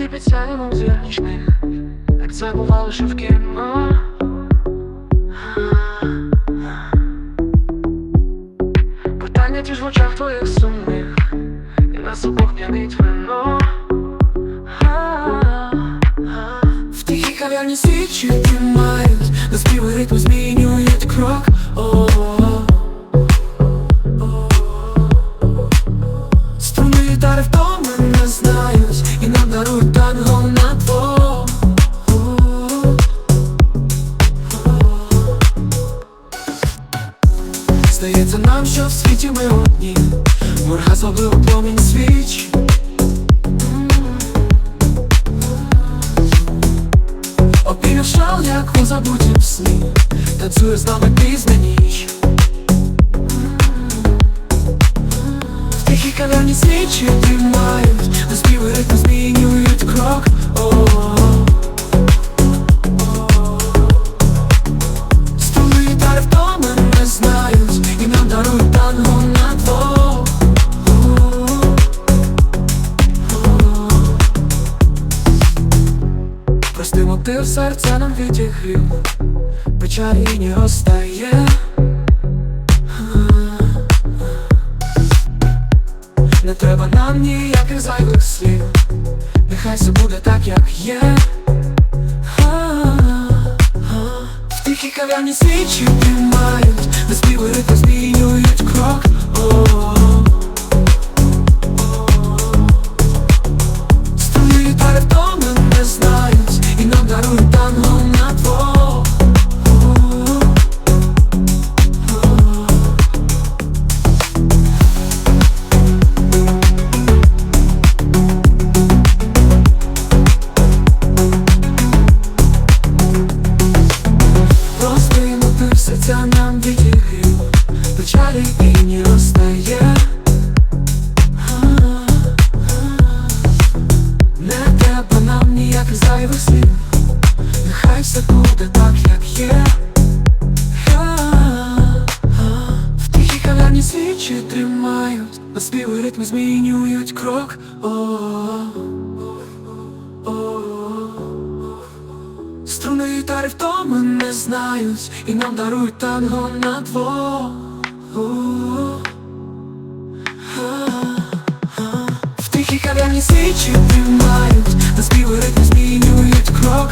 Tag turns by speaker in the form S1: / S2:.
S1: Ті під сяйвом зірочних Як це бувало ще в кіно Питання ті ж в очах твоїх сумних І нас обох п'янить вино В тихій кав'ярні свічі тримають До співи ритму змінюють Здається нам, що в світі ми одні. Морга зловив промінь свіч. Обійняв шал, як у забутім сні. Танцює з нами пізна ніч. В тихій кав'ярні свічі тримають На ритм змінюють крок. О-о-о. Простий мотив серця нам відігрів Печалі не розстає Не треба нам ніяких зайвих слів. Нехай все буде так, як є. В тихій кав'ярні свічі На співи ритм крок тримають На співи ритми змінюють крок. Струни гітари втоми не знають. І нам дарують танго на двох. В тихій кав'ярні свічі тримають. На співи ритм змінюють крок